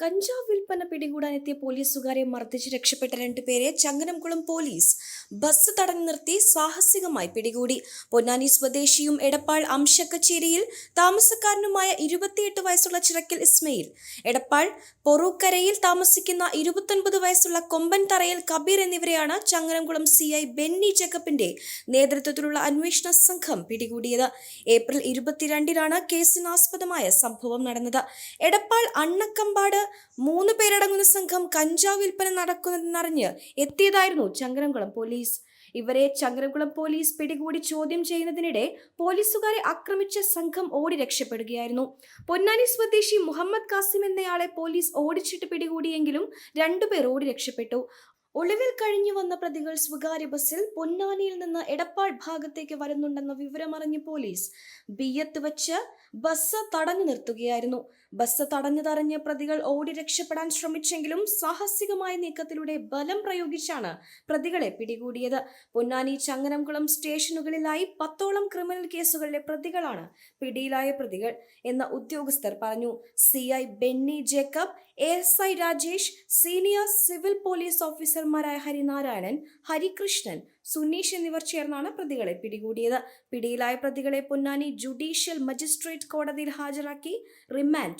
കഞ്ചാവ് വിൽപ്പന പിടികൂടാനെത്തിയ പോലീസുകാരെ മർദ്ദിച്ച് രക്ഷപ്പെട്ട രണ്ടുപേരെ ചങ്ങനംകുളം പോലീസ് ബസ് തടഞ്ഞു നിർത്തി സാഹസികമായി പിടികൂടി. പൊന്നാനി സ്വദേശിയും എടപ്പാൾ അംശക്കച്ചേരിയിൽ താമസക്കാരനുമായ ഇരുപത്തിയെട്ട് വയസ്സുള്ള ചിറക്കിൽ ഇസ്മയിൽ. എടപ്പാൾ പൊറൂക്കരയിൽ താമസിക്കുന്ന ഇരുപത്തൊൻപത് വയസ്സുള്ള കൊമ്പൻ തറയിൽ കബീർ എന്നിവരെയാണ് ചങ്ങനംകുളം സി ഐ ബെന്നി ജേക്കബിന്റെ നേതൃത്വത്തിലുള്ള അന്വേഷണ സംഘം പിടികൂടിയത്. ഏപ്രിൽ ഇരുപത്തിരണ്ടിനാണ് കേസിനാസ്പദമായ സംഭവം നടന്നത്. എടപ്പാൾ അണ്ണക്കമ്പാട് മൂന്ന് പേരടങ്ങുന്ന സംഘം കഞ്ചാവ് വിൽപ്പന നടക്കുന്നതെന്നറിഞ്ഞ് എത്തിയതായിരുന്നു ചങ്ങരംകുളം പോലീസ്. ഇവരെ ചങ്ങരംകുളം പോലീസ് പിടികൂടി ചോദ്യം ചെയ്യുന്നതിനിടെ പോലീസുകാരെ ആക്രമിച്ച സംഘം ഓടി രക്ഷപ്പെടുകയായിരുന്നു. പൊന്നാനി സ്വദേശി മുഹമ്മദ് കാസിം എന്നയാളെ പോലീസ് ഓടിച്ചിട്ട് പിടികൂടിയെങ്കിലും രണ്ടുപേർ ഓടി രക്ഷപ്പെട്ടു. ഒളിവിൽ കഴിഞ്ഞു വന്ന പ്രതികൾ സ്വകാര്യ ബസ്സിൽ പൊന്നാനിയിൽ നിന്ന് എടപ്പാൾ ഭാഗത്തേക്ക് വരുന്നുണ്ടെന്ന വിവരമറിഞ്ഞ് പോലീസ് ബിയത്ത് വച്ച് ബസ് തടഞ്ഞു നിർത്തുകയായിരുന്നു. ബസ് തടഞ്ഞു തറഞ്ഞ് പ്രതികൾ ഓടി രക്ഷപ്പെടാൻ ശ്രമിച്ചെങ്കിലും സാഹസികമായ നീക്കത്തിലൂടെ ബലം പ്രയോഗിച്ചാണ് പ്രതികളെ പിടികൂടിയത്. പൊന്നാനി ചങ്ങനംകുളം സ്റ്റേഷനുകളിലായി പത്തോളം ക്രിമിനൽ കേസുകളിലെ പ്രതികളാണ് പിടിയിലായ പ്രതികൾ എന്ന ഉദ്യോഗസ്ഥർ പറഞ്ഞു. C I Benny Jacob S I Rajesh senior civil police ഓഫീസർമാരായ ഹരിനാരായണൻ ഹരികൃഷ്ണൻ സുനീഷ് എന്നിവർ ചേർന്നാണ് പ്രതികളെ പിടികൂടിയത്. പിടിയിലായ പ്രതികളെ പൊന്നാനി ജുഡീഷ്യൽ മജിസ്ട്രേറ്റ് കോടതിയിൽ ഹാജരാക്കി റിമാൻഡ്